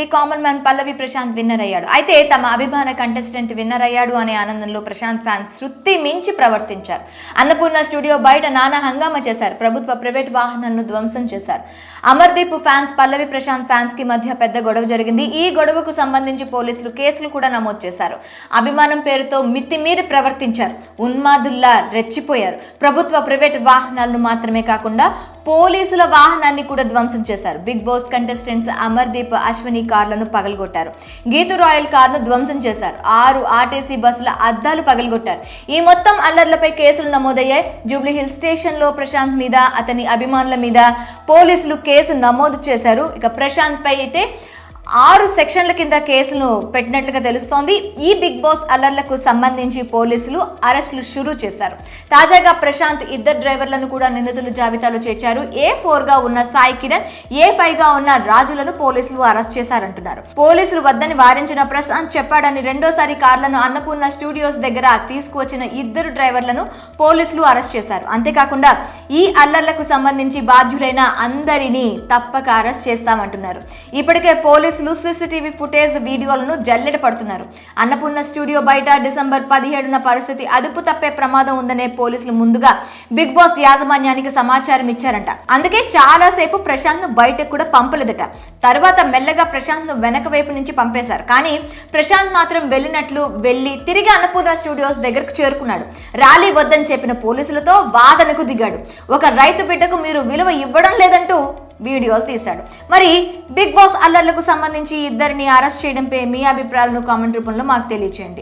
ఈ common man Pallavi Prashanth winner అయ్యాడు. అయితే తమ అభిమాన కంటెస్టెంట్ విన్నర్ అయ్యాడు అనే ఆనందంలో ప్రశాంత్ ఫ్యాన్స్ శృతి మించి ప్రవర్తించారు. అన్నపూర్ణ స్టూడియో బయట నానా హంగామా చేశారు. ప్రభుత్వ ప్రైవేట్ వాహనాలను ధ్వంసం చేశారు. అమర్దీప్ ఫ్యాన్స్ పల్లవి ప్రశాంత్ ఫ్యాన్స్కి మధ్య పెద్ద గొడవ జరిగింది. ఈ గొడవకు సంబంధించి పోలీసులు కేసులు కూడా నమోదు చేశారు. అభిమానం పేరుతో మితిమీరి ప్రవర్తించారు. ఉన్మాదుల్లా రెచ్చిపోయారు. ప్రభుత్వ ప్రైవేట్ వాహనాలను మాత్రమే కాకుండా పోలీసుల వాహనాన్ని కూడా ధ్వంసం చేశారు. Bigg Boss contestants Amardeep Ashwini కార్లను పగలగొట్టారు. గీతు రాయల్ కార్ను ధ్వంసం చేశారు. ఆరు ఆర్టీసీ బస్సుల అద్దాలు పగలగొట్టారు. ఈ మొత్తం అల్లర్లపై కేసులు నమోదయ్యాయి. జూబ్లీ హిల్ స్టేషన్లో ప్రశాంత్ మీద అతని అభిమానుల మీద పోలీసులు కేసు నమోదు చేశారు. ఇక ప్రశాంత్ పై అయితే ఆరు సెక్షన్ల కింద కేసును పెట్టినట్లుగా తెలుస్తోంది. ఈ బిగ్ బాస్ అల్లర్లకు సంబంధించి పోలీసులు అరెస్టులు షురూ చేశారు. తాజాగా ప్రశాంత్ ఇద్దరు డ్రైవర్లను కూడా నిందితుల జాబితాలో చేర్చారు. ఏ ఫోర్గా ఉన్న సాయి కిరణ్ ఏ ఫైవ్గా ఉన్న రాజులను పోలీసులు అరెస్ట్ చేశారంటున్నారు. పోలీసులు వద్దని వారించిన ప్రశాంత్ చెప్పాడని రెండోసారి కార్లను అన్నపూర్ణ స్టూడియోస్ దగ్గర తీసుకువచ్చిన ఇద్దరు డ్రైవర్లను పోలీసులు అరెస్ట్ చేశారు. అంతేకాకుండా ఈ అల్లర్లకు సంబంధించి బాధ్యులైన అందరినీ తప్పక అరెస్ట్ చేస్తామంటున్నారు. ఇప్పటికే పోలీసులు సీసీటీవీ ఫుటేజ్ వీడియోలను జల్లెడ పడుతున్నారు. అన్నపూర్ణ స్టూడియో బయట డిసెంబర్ పదిహేడున పరిస్థితి అదుపు తప్పే ప్రమాదం ఉందనే పోలీసులు ముందుగా బిగ్ బాస్ యాజమాన్యానికి సమాచారం ఇచ్చారంట. అందుకే చాలాసేపు ప్రశాంత్ను బయటకు కూడా పంపలేదట. తర్వాత మెల్లగా ప్రశాంత్ను వెనక వైపు నుంచి పంపేశారు. కానీ ప్రశాంత్ మాత్రం వెళ్ళినట్లు వెళ్ళి తిరిగి అన్నపూర్ణ స్టూడియోస్ దగ్గరకు చేరుకున్నాడు. ర్యాలీ వద్దని చెప్పిన పోలీసులతో వాదనకు దిగాడు. ఒక రైతు బిడ్డకు మీరు విలువ ఇవ్వడం లేదంటూ వీడియోలు తీశాడు. మరి బిగ్ బాస్ అల్లర్లకు సంబంధించి ఇద్దరిని అరెస్ట్ చేయడంపై మీ అభిప్రాయాలను కామెంట్ రూపంలో మాకు తెలియచేయండి.